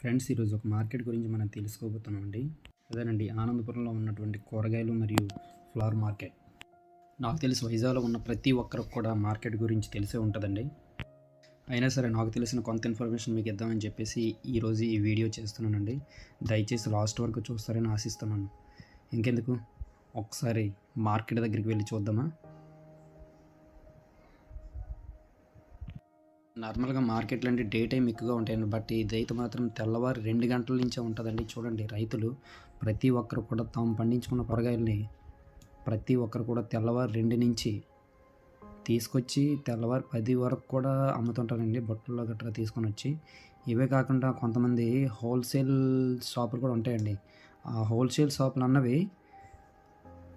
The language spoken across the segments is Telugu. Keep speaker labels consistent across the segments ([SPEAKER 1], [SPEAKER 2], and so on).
[SPEAKER 1] ఫ్రెండ్స్ ఈరోజు ఒక మార్కెట్ గురించి మనం తెలుసుకోబోతున్నామండి. అదేనండి ఆనందపురంలో ఉన్నటువంటి కూరగాయలు మరియు ఫ్లవర్ మార్కెట్. నాకు తెలిసి వైజాగ్లో ఉన్న ప్రతి ఒక్కరికి కూడా మార్కెట్ గురించి తెలిసే ఉంటుందండి. అయినా సరే నాకు తెలిసిన కొంత ఇన్ఫర్మేషన్ మీకు ఇద్దామని చెప్పేసి ఈరోజు ఈ వీడియో చేస్తున్నానండి. దయచేసి లాస్ట్ వరకు చూస్తారని ఆశిస్తున్నాను. ఇంకెందుకు? ఒకసారి మార్కెట్ దగ్గరికి వెళ్ళి చూద్దామా? నార్మల్గా మార్కెట్లు అంటే డే టైం ఎక్కువగా ఉంటాయండి. బట్ ఇదైతే మాత్రం తెల్లవారు రెండు గంటల నుంచే ఉంటుందండి చూడండి రైతులు ప్రతి ఒక్కరు కూడా తాము పండించుకున్న కూరగాయల్ని ప్రతి ఒక్కరు కూడా తెల్లవారు రెండు నుంచి తీసుకొచ్చి తెల్లవారు పది వరకు కూడా అమ్ముతుంటారండి. బొట్టల్లో గట్రా తీసుకొని వచ్చి. ఇవే కాకుండా కొంతమంది హోల్సేల్ షాపులు కూడా ఉంటాయండి. ఆ హోల్సేల్ షాపులు అన్నవి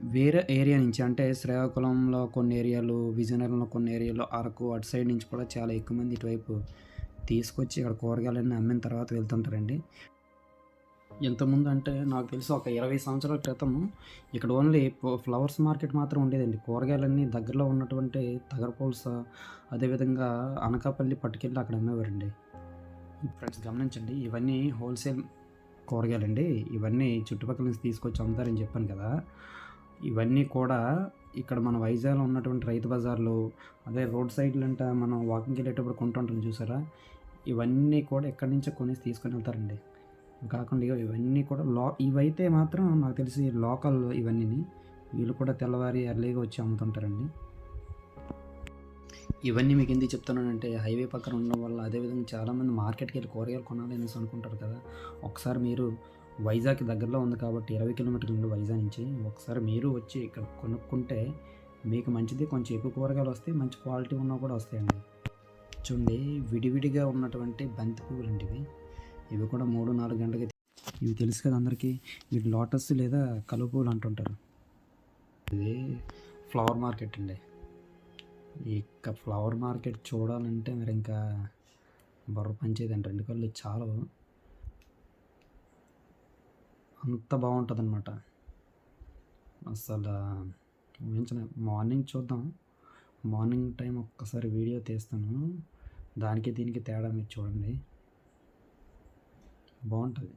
[SPEAKER 1] వేరే ఏరియా నుంచి అంటే శ్రీకాకుళంలో కొన్ని ఏరియాలు విజయనగరంలో కొన్ని ఏరియాలో అరకు అటు సైడ్ నుంచి కూడా చాలా ఎక్కువ మంది ఇటువైపు తీసుకొచ్చి ఇక్కడ కూరగాయలన్నీ అమ్మిన తర్వాత వెళ్తుంటారండి. ఇంతకుముందు అంటే నాకు తెలిసి ఒక ఇరవై సంవత్సరాల క్రితం ఇక్కడ ఓన్లీ ఫ్లవర్స్ మార్కెట్ మాత్రం ఉండేదండి. కూరగాయలన్నీ దగ్గరలో ఉన్నటువంటి తగరపోల్స అదేవిధంగా అనకాపల్లి పట్టుకెళ్ళి అక్కడ అమ్మేవారండి. ఫ్రెండ్స్ గమనించండి ఇవన్నీ హోల్సేల్ కూరగాయలండి. ఇవన్నీ చుట్టుపక్కల నుంచి తీసుకొచ్చి అమ్ముతారని చెప్పాను కదా. ఇవన్నీ కూడా ఇక్కడ మన వైజాగ్లో ఉన్నటువంటి రైతు బజార్లు అదే రోడ్ సైడ్లు అంటే మనం వాకింగ్కి వెళ్ళేటప్పుడు కొంటుంటాం చూసారా? ఇవన్నీ కూడా ఎక్కడి నుంచో కొనేసి తీసుకొని వెళ్తారండి. కాకుండా ఇగో ఇవన్నీ కూడా లో ఇవైతే మాత్రం నాకు తెలిసి లోకల్ ఇవన్నీ వీళ్ళు కూడా తెల్లవారి ఎర్లీగా వచ్చి అమ్ముతుంటారండి. ఇవన్నీ మీకు ఎందుకు చెప్తున్నానంటే హైవే పక్కన ఉండడం వల్ల అదేవిధంగా చాలామంది మార్కెట్కి వెళ్ళి కూరగాయలు కొనాలి అనేసి అనుకుంటారు కదా. ఒకసారి మీరు వైజాగ్ దగ్గరలో ఉంది కాబట్టి ఇరవై కిలోమీటర్లు ఉంది వైజాగ్ నుంచి. ఒకసారి మీరు వచ్చి ఇక్కడ కొనుక్కుంటే మీకు మంచిది. కొంచెం ఎక్కువ కూరగాయలు వస్తాయి మంచి క్వాలిటీ ఉన్నా కూడా వస్తాయండి. చూడండి విడివిడిగా ఉన్నటువంటి బంతి పువ్వులు అండి ఇవి. ఇవి కూడా మూడు నాలుగు గంటలకి ఇవి తెలుసు కదా అందరికీ వీటి లోటస్ లేదా కలువ పువ్వులు అంటుంటారు. ఇది ఫ్లవర్ మార్కెట్ అండి. ఇక ఫ్లవర్ మార్కెట్ చూడాలంటే మరి ఇంకా బుర్ర పంచేదండి రెండు కళ్ళు చాలా. అంత బాగుంటుంది అనమాట అసలు ఊహించిన మార్నింగ్ చూద్దాం. మార్నింగ్ టైం ఒక్కసారి వీడియో తీస్తాను. దానికి దీనికి తేడా మీరు చూడండి. బాగుంటుంది.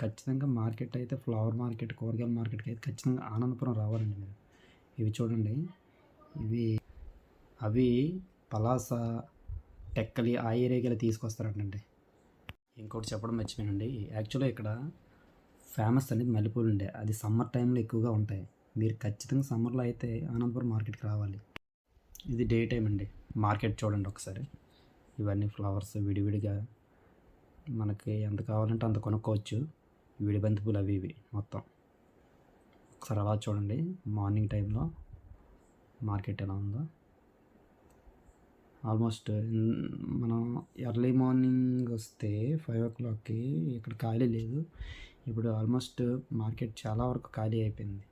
[SPEAKER 1] ఖచ్చితంగా మార్కెట్ అయితే ఫ్లవర్ మార్కెట్ కూరగాయల మార్కెట్కి అయితే ఖచ్చితంగా ఆనందపురం రావాలండి మీరు. ఇవి చూడండి. ఇవి అవి పలాస టెక్కలి ఆ ఏరియాకి తీసుకొస్తారంటండి. ఇంకోటి చెప్పడం మర్చిపోయానండి. యాక్చువల్గా ఇక్కడ ఫేమస్ అనేది మల్లెపూలు ఉండే అది సమ్మర్ టైంలో ఎక్కువగా ఉంటాయి. మీరు ఖచ్చితంగా సమ్మర్లో అయితే అనంతపురం మార్కెట్కి రావాలి. ఇది డే టైం అండి. మార్కెట్ చూడండి ఒకసారి. ఇవన్నీ ఫ్లవర్స్ విడివిడిగా మనకి ఎంత కావాలంటే అంత కొనుక్కోవచ్చు. విడి బంతిపూలు అవి ఇవి మొత్తం. ఒకసారి అలా చూడండి. మార్నింగ్ టైంలో మార్కెట్ ఎలా ఉందో. ఆల్మోస్ట్ మనం ఎర్లీ మార్నింగ్ వస్తే ఫైవ్ ఓ క్లాక్కి ఇక్కడ ఖాళీ లేదు. ఇప్పుడు ఆల్మోస్ట్ మార్కెట్ చాలా వరకు ఖాళీ అయిపోయింది.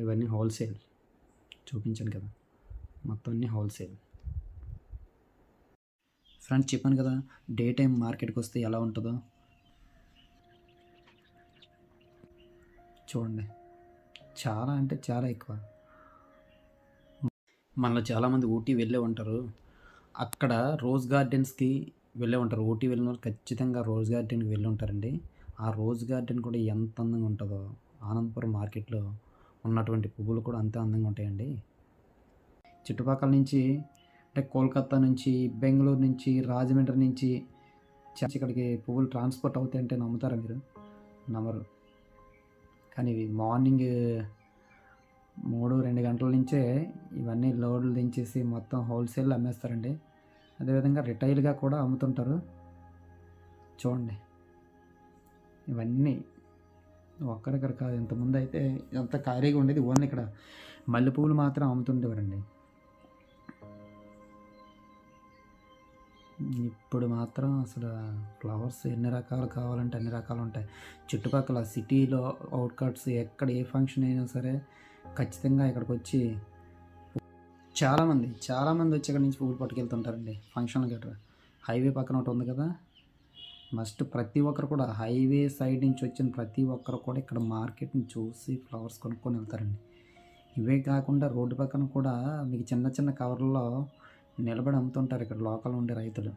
[SPEAKER 1] ఇవన్నీ హోల్సేల్ చూపించాను కదా. మొత్తం అన్నీ హోల్సేల్. ఫ్రెండ్స్ చెప్పాను కదా డే టైం మార్కెట్కి వస్తే ఎలా ఉంటుందో? చూడండి. చాలా అంటే చాలా ఎక్కువ. మనలో చాలామంది ఊటీ వెళ్ళే ఉంటారు. అక్కడ రోజ్ గార్డెన్స్కి వెళ్ళే ఉంటారు. ఊటీ వెళ్ళిన వాళ్ళు ఖచ్చితంగా రోజ్ గార్డెన్కి వెళ్ళి ఉంటారండి. ఆ రోజ్ గార్డెన్ కూడా ఎంత అందంగా ఉంటుందో ఆనందపురం మార్కెట్లో ఉన్నటువంటి పువ్వులు కూడా అంతే అందంగా ఉంటాయండి. చుట్టుపక్కల నుంచి అంటే కోల్కతా నుంచి బెంగళూరు నుంచి రాజమండ్రి నుంచి ఇక్కడికి పువ్వులు ట్రాన్స్పోర్ట్ అవుతాయంటే నమ్ముతారా మీరు? నమ్మరు. కానీ ఇవి మార్నింగ్ మూడు రెండు గంటల నుంచే ఇవన్నీ లోడ్లు దించేసి మొత్తం హోల్సేల్ అమ్మేస్తారండి. అదేవిధంగా రిటైల్గా కూడా అమ్ముతుంటారు. చూడండి. ఇవన్నీ ఒక్కరిక్కడ కాదు ఇంతకుముందు అయితే ఇదంతా ఖాళీగా ఉండేది. ఓన్లీ ఇక్కడ మల్లెపూలు మాత్రం అమ్ముతుండేవారండి. ఇప్పుడు మాత్రం అసలు ఫ్లవర్స్ ఎన్ని రకాలు కావాలంటే అన్ని రకాలు ఉంటాయి. చుట్టుపక్కల సిటీలో అవుట్కట్స్ ఎక్కడ ఏ ఫంక్షన్ అయినా సరే ఖచ్చితంగా ఇక్కడికి వచ్చి చాలామంది చాలామంది వచ్చి ఇక్కడ నుంచి పువ్వులు పట్టుకెళ్తుంటారండి ఫంక్షన్ గట్రా హైవే పక్కన ఒకటి ఉంది కదా? మస్ట్ ప్రతి ఒక్కరు కూడా హైవే సైడ్ నుంచి వచ్చిన ప్రతి ఒక్కరు కూడా ఇక్కడ మార్కెట్ని చూసి ఫ్లవర్స్ కొనుక్కొని వెళ్తారండి. ఇవే కాకుండా రోడ్డు పక్కన కూడా మీకు చిన్న చిన్న కవర్లలో నిలబడి అమ్ముతుంటారు ఇక్కడ లోకల్ ఉండే రైతులు.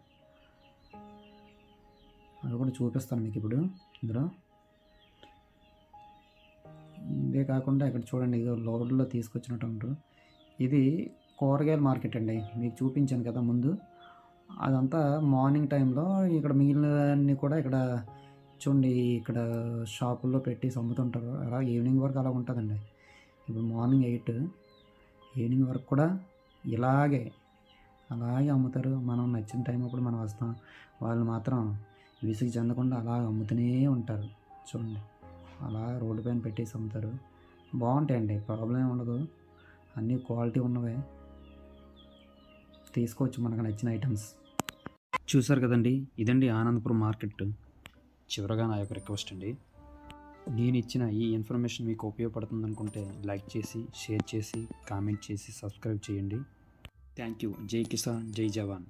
[SPEAKER 1] అది కూడా చూపిస్తాను మీకు ఇప్పుడు. ఇందులో ఇదే కాకుండా ఇక్కడ చూడండి ఇది లోడ్లో తీసుకొచ్చినట్టు ఉంటారు ఇది కూరగాయల మార్కెట్ అండి. మీకు చూపించాను కదా ముందు. అదంతా మార్నింగ్ టైంలో ఇక్కడ మిగిలినవన్నీ కూడా ఇక్కడ చూడండి ఇక్కడ షాపుల్లో పెట్టి అమ్ముతుంటారు అలా ఈవినింగ్ వరకు అలా ఉంటుందండి. ఇప్పుడు మార్నింగ్ ఎయిట్ ఈవినింగ్ వరకు కూడా ఇలాగే అలాగే అమ్ముతారు. మనం నచ్చిన టైం అప్పుడు మనం వస్తాం. వాళ్ళు మాత్రం విసుగు చెందకుండా అలా అమ్ముతూనే ఉంటారు. చూడండి. అలా రోడ్డు పైన పెట్టేసి అమ్ముతారు. బాగుంటాయండి ప్రాబ్లం ఉండదు. అన్నీ క్వాలిటీ ఉన్నవే. తీసుకోవచ్చు మనకు నచ్చిన ఐటమ్స్ చూసారు కదండి ఇదండి ఆనందపురం మార్కెట్. చివరగా నా యొక్క రిక్వెస్ట్ అండి. నేను ఇచ్చిన ఈ ఇన్ఫర్మేషన్ మీకు ఉపయోగపడుతుంది అనుకుంటే లైక్ చేసి షేర్ చేసి కామెంట్ చేసి సబ్స్క్రైబ్ చేయండి. థ్యాంక్ యూ జై కిసాన్ జై జవాన్.